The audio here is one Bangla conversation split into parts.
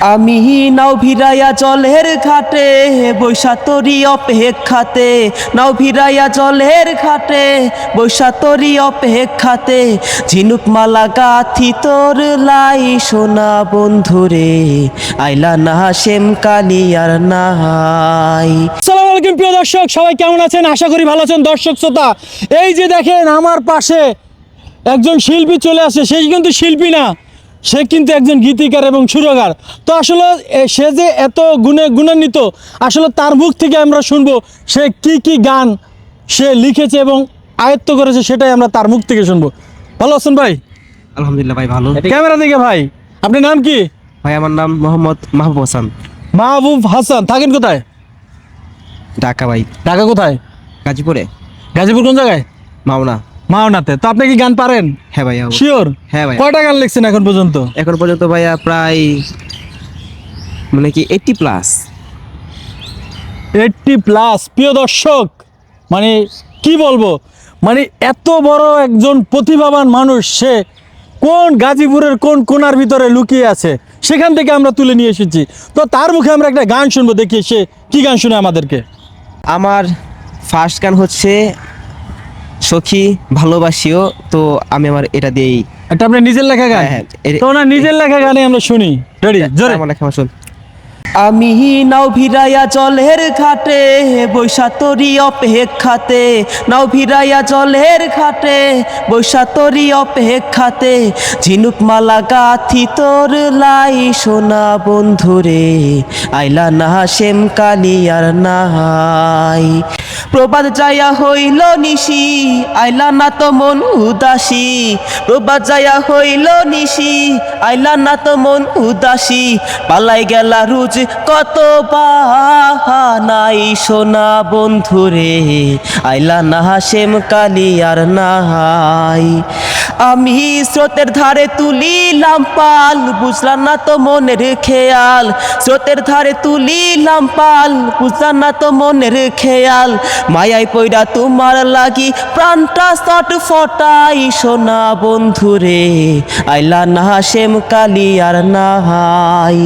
আমি নাও ভিরাইয়া জলের ঘাটে বৈশা তরি অপেক্ষাতে। নাও ভিরাইয়া জলের ঘাটে বৈশা তরি অপেক্ষাতে। ঝিনুক মালা গাথি তোর লাই সোনা বন্ধুরে, আইলা না শ্যাম কালিয়ার নাহাই আলাইকুম প্রিয় দর্শক, সবাই কেমন আছেন? আশা করি ভালো আছেন দর্শক শ্রোতা। এই যে দেখেন, আমার পাশে একজন শিল্পী চলে আসে সেই কিন্তু শিল্পী না। সে কিন্তু একজন গীতিকার এবং সুরকার। তো আসলে সে যে এত গুণে গুণান্বিত আসলে তার মুখ থেকে আমরা শুনব সে কি কি গান সে লিখেছে এবং আয়ত্ত করেছে সেটাই আমরা তার মুখ থেকে শুনব। ভালো আছেন ভাই? আলহামদুলিল্লাহ ভাই ভালো। ক্যামেরা দিকে ভাই আপনার নাম কি? ভাই আমার নাম মোহাম্মদ মাহবুব হাসান। মাহবুব হাসান থাকেন কোথায়? ঢাকা ভাই। ঢাকা কোথায়? গাজীপুরে। গাজীপুর কোন জায়গায়? মাওনা। মাওনাতে। তো আপনি কি গান পারেন? হ্যাঁ ভাইয়া শিওর হ্যাঁ ভাই। কয়টা গান লিখছেন এখন পর্যন্ত? এখন পর্যন্ত ভাইয়া প্রায় মানে কি এইটটি প্লাস এইটটি প্লাস প্রিয় দর্শক মানে কি বলব? মানে এত বড় একজন প্রতিভাবান মানুষ সে কোন গাজীপুরের কোন কোনার ভিতরে লুকিয়ে আছে সেখান থেকে আমরা তুলে নিয়ে এসেছি। তো তার মুখে আমরা একটা গান শুনব দেখি সে কি গান শুনে আমাদেরকে। আমার ফার্স্ট গান হচ্ছে সখী ভালোবাসিও তো আমি আমার এটা দিয়েই একটা আপনার নিজের লেখা গান? হ্যাঁ, হ্যাঁ, তো ওনার নিজের লেখা গানে আমরা শুনি। রেডি জোরে। আমার লেখা শুন। আমি নাও ভিরাইয়া জলের ঘাটে বৈশা তরি অপেক্ষাতে। নাও ভিরাইয়া জলের ঘাটে বৈশা তরি অপেক্ষাতে। ঝিনুক মালা গাথি তোর লাই সোনা বন্ধুরে। আইলা না শ্যাম কালিয়ার নাহাই প্রবাদ যায়া হইল নিশি, আইলা না তো মন উদাসী। প্রবাদ যায়া হইল নিশি, আইলা না তো মন উদাসী। পালাই গেলা রুজ কত নাই সোনা বন্ধুরে, আইলা না কালি আর নাহাই আমি স্রোতের ধারে তুলিলাম পাল, বুঝলাম না তো মনের খেয়াল। স্রোতের ধারে তুলিলাম পাল, বুঝলাম না তো মনের খেয়াল। মায়াই পইরা তোমার লাগি প্রাণটা শট ফটাই, সোনা বন্ধুরে, আইলা না শ্যাম কালিয়ার নাহাই।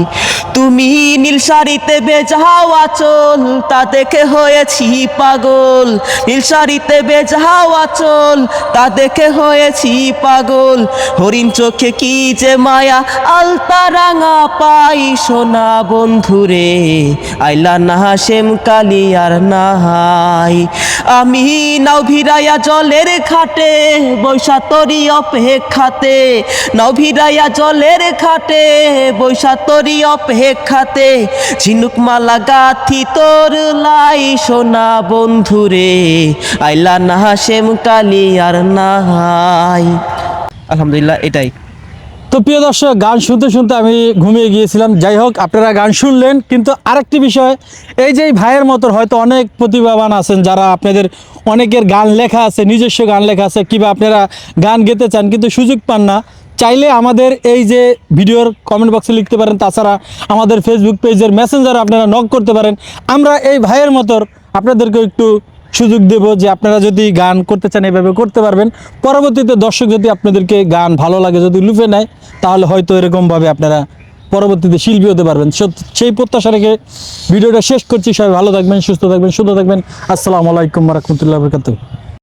তুমি নীল শাড়িতে বেজাও আচল তা দেখে হয়েছি পাগল। নীল শাড়িতে বেজাও আচল তা দেখে হয়েছি পাগল। হরিণ চোখে কি যে মায়া, আলতা রাঙা পাই সোনা বন্ধুরে। আইলা না শ্যাম আর নাহাই আমি নাও ভিরাইয়া জলের ঘাটে বৈশা তরি অপেক্ষাতে। নাও ভিরাইয়া জলের ঘাটে বৈশা তরি অপেক্ষাতে ঝিনুক মালা গাথি তোর লাই সোনা বন্ধুরে, আইলা না শ্যাম কালিয়ার নাহাই আলহামদুলিল্লাহ, এটাই। তো প্রিয় দর্শক, গান শুনতে শুনতে আমি ঘুমিয়ে গিয়েছিলাম। যাই হোক, আপনারা গান শুনলেন, কিন্তু আরেকটি বিষয়, এই যে ভাইয়ের মতো হয়তো অনেক প্রতিভাবান আছেন, যারা আপনাদের অনেকের গান লেখা আছে, নিজস্ব গান লেখা আছে, কিংবা আপনারা গান গেতে চান, কিন্তু সুযোগ পান না। চাইলে আমাদের এই যে ভিডিওর কমেন্ট বক্সে লিখতে পারেন, তাছাড়া আমাদের ফেসবুক পেজের মেসেঞ্জার আপনারা নক করতে পারেন। আমরা এই ভাইয়ের মতোর আপনাদেরকে একটু সুযোগ দেব যে আপনারা যদি গান করতে চান, এভাবে করতে পারবেন। পরবর্তীতে দর্শক যদি আপনাদেরকে গান ভালো লাগে, যদি লুফে নেয়, তাহলে হয়তো এরকমভাবে আপনারা পরবর্তীতে শিল্পী হতে পারবেন। সেই প্রত্যাশা রেখে ভিডিওটা শেষ করছি। সবাই ভালো থাকবেন, সুস্থ থাকবেন সুস্থ থাকবেন। আসসালামু আলাইকুম রহমতুল্লাহ বরকাতুহ।